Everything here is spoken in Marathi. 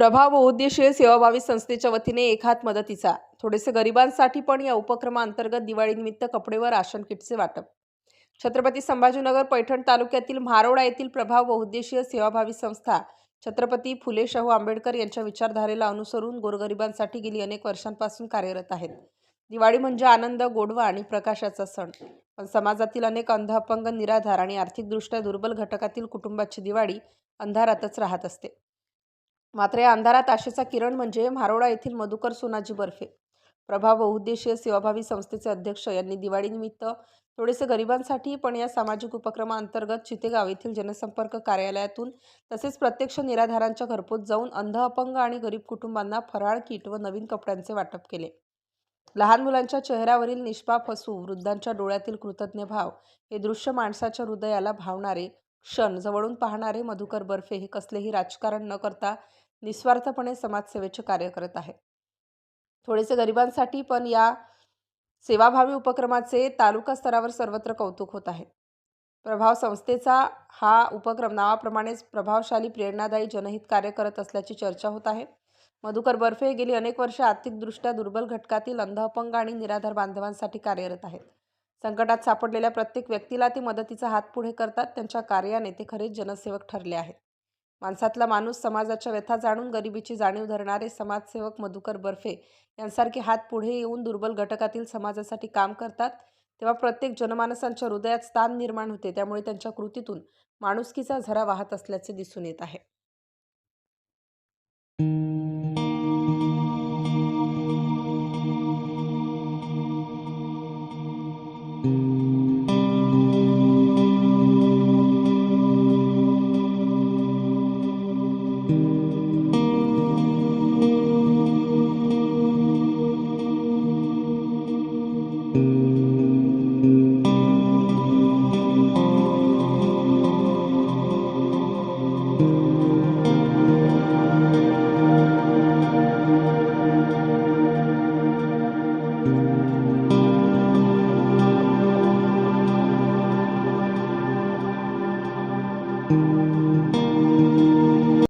प्रभाव बहुउद्देशीय सेवाभावी संस्थेच्या वतीने एक हात मदतीचा. थोडेसे गरिबांसाठी पण या उपक्रमाअंतर्गत दिवाळीनिमित्त कपडे व राशन किटचे वाटप. छत्रपती संभाजीनगर पैठण तालुक्यातील म्हारोडा येथील प्रभाव बहुउद्देशीय सेवाभावी संस्था छत्रपती फुले शाहू आंबेडकर यांच्या विचारधारेला अनुसरून गोरगरिबांसाठी गेली अनेक वर्षांपासून कार्यरत आहेत. दिवाळी म्हणजे आनंद गोडवा आणि प्रकाशाचा सण. पण समाजातील अनेक अंध अपंग निराधार आणि आर्थिकदृष्ट्या दुर्बल घटकातील कुटुंबाची दिवाळी अंधारातच राहत असते. मात्र या अंधारात आशेचा किरण म्हणजे म्हारोळा येथील मधुकर सोनाजी बर्फे. प्रभाव बहुउद्देशीय सेवाभावी संस्थेचे अध्यक्ष यांनी दिवाळीनिमित्त थोडेसे गरिबांसाठी पण या सामाजिक उपक्रमाअंतर्गत चितेगाव येथील जनसंपर्क कार्यालयातून तसेच प्रत्यक्ष निराधारांच्या घरपोच जाऊन अंध अपंग आणि गरीब कुटुंबांना फराळ किट व नवीन कपड्यांचे वाटप केले. लहान मुलांच्या चेहऱ्यावरील निष्पाप हसू वृद्धांच्या डोळ्यातील कृतज्ञ भाव हे दृश्य माणसाच्या हृदयाला भावणारे क्षण जवळून पाहणारे मधुकर बर्फे हे कसलेही राजकारण न करता निस्वार्थपणे समाजसेवेचे कार्य करत आहे. थोडेसे गरिबांसाठी पण या सेवाभावी उपक्रमाचे तालुका स्तरावर सर्वत्र कौतुक होत आहे. प्रभाव संस्थेचा हा उपक्रम नावाप्रमाणेच प्रभावशाली प्रेरणादायी जनहित कार्य करत असल्याची चर्चा होत आहे. मधुकर बर्फे हे गेली अनेक वर्षे आर्थिकदृष्ट्या दुर्बल घटकातील अंध अपंग आणि निराधार बांधवांसाठी कार्यरत आहेत. संकटात सापडलेल्या प्रत्येक व्यक्तीला ते मदतीचा हात पुढे करतात. त्यांच्या कार्याने ते खरेच जनसेवक ठरले आहेत. माणसातला माणूस समाजाच्या व्यथा जाणून गरिबीची जाणीव धरणारे समाजसेवक मधुकर बर्फे यांसारखे हात पुढे येऊन दुर्बल घटकातील समाजासाठी काम करतात. तेव्हा प्रत्येक जनमानसांच्या हृदयात स्थान निर्माण होते. त्यामुळे त्यांच्या कृतीतून माणुसकीचा झरा वाहत असल्याचे दिसून येत आहे.